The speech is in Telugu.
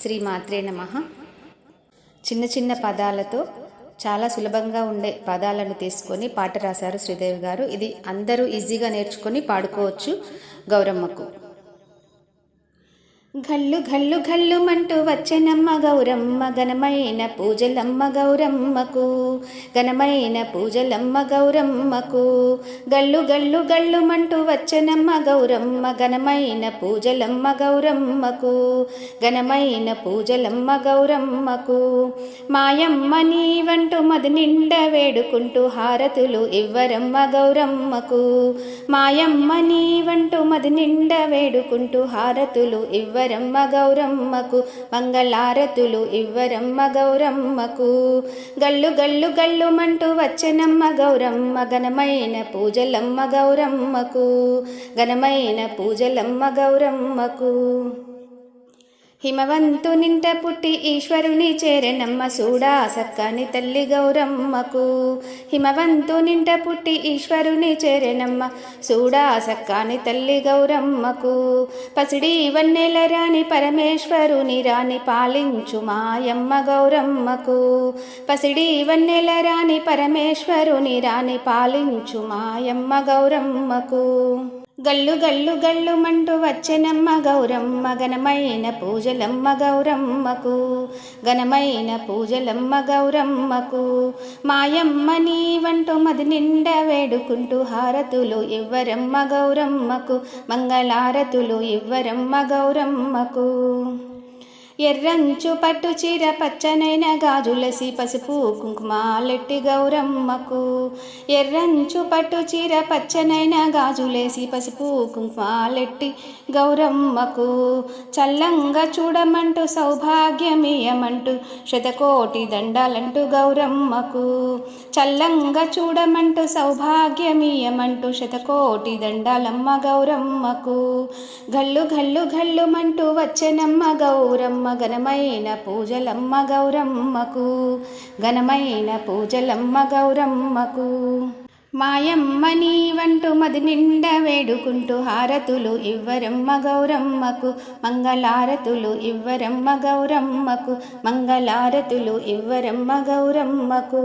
శ్రీ మాత్రే నమ. చిన్న చిన్న పదాలతో చాలా సులభంగా ఉండే పదాలను తీసుకొని పాట రాశారు శ్రీదేవి గారు. ఇది అందరూ ఈజీగా నేర్చుకొని పాడుకోవచ్చు గౌరమ్మకు. ఘల్లు ఘల్లు ఘల్లుమంటూ వచ్చనమ్మ గౌరమ్మ ఘనమైన పూజలమ్మ గౌరమ్మకు ఘనమైన పూజలమ్మ గౌరమ్మకు. గల్లు గల్లు గల్లుమంటూ వచ్చనమ్మ గౌరమ్మ ఘనమైన పూజలమ్మ గౌరమ్మకు ఘనమైన పూజలమ్మ గౌరమ్మకు. మాయమ్మ నీవంటూ మది నిండ వేడుకుంటూ హారతులు ఇవ్వరమ్మ గౌరమ్మకు. మాయమ్మ నీవంటూ మది నిండ వేడుకుంటూ హారతులు ఇవ్వ ఇవ్వరమ్మ గౌరమ్మకు. మంగళారతులు ఇవ్వరమ్మ గౌరమ్మకు. గల్లు గల్లు మంటూ వచ్చెనమ్మ గౌరమ్మ ఘనమైన పూజలమ్మ గౌరమ్మకు. ఘనమైన పూజలమ్మ గౌరమ్మకు. హిమవంతు నింట పుట్టి ఈశ్వరుని చేరెనమ్మ సూడా సక్కని తల్లి గౌరమ్మకు. హిమవంతు నింట పుట్టి ఈశ్వరుని చేరెనమ్మ సూడా సక్కని తల్లి గౌరమ్మకు. పసిడి వన్నెల రాని పరమేశ్వరుని రాని పాలించు మాయమ్మ గౌరమ్మకు. పసిడి వన్నెల రాని పరమేశ్వరుని రాని పాలించు మాయమ్మ గౌరమ్మకు. గల్లు గల్లు గల్లు మంటూ వచ్చెనమ్మ గౌరమ్మ ఘనమైన పూజలమ్మ గౌరమ్మకు ఘనమైన పూజలమ్మ గౌరమ్మకు. మాయమ్మ నీవంటూ మది నిండా వేడుకుంటూ హారతులు ఇవ్వరమ్మ గౌరమ్మకు మంగళారతులు ఇవ్వరమ్మ గౌరమ్మకు. ఎర్రంచు పట్టు చీర పచ్చనైన గాజులసి పసుపు కుంకుమాలెట్టి గౌరమ్మకు. ఎర్రంచు పట్టు చీర పచ్చనైన గాజులేసి పసుపు కుంకుమాలెట్టి గౌరమ్మకు. చల్లంగా చూడమంటూ సౌభాగ్యమీయమంటూ శతకోటి దండాలంటూ గౌరమ్మకు. చల్లంగా చూడమంటూ సౌభాగ్యమీయమంటూ శతకోటి దండాలమ్మ గౌరమ్మకు. గల్లు గల్లు గల్లుమంటూ వచ్చెనమ్మ గౌరమ్మ ఘనమైన పూజలమ్మ గౌరమ్మకు ఘనమైన పూజలమ్మ గౌరమ్మకు. మాయమ్మ నీవంటూ మది నిండా వేడుకుంటూ హారతులు ఇవ్వరమ్మ గౌరమ్మకు మంగళారతులు ఇవ్వరమ్మ గౌరమ్మకు మంగళారతులు ఇవ్వరమ్మ గౌరమ్మకు.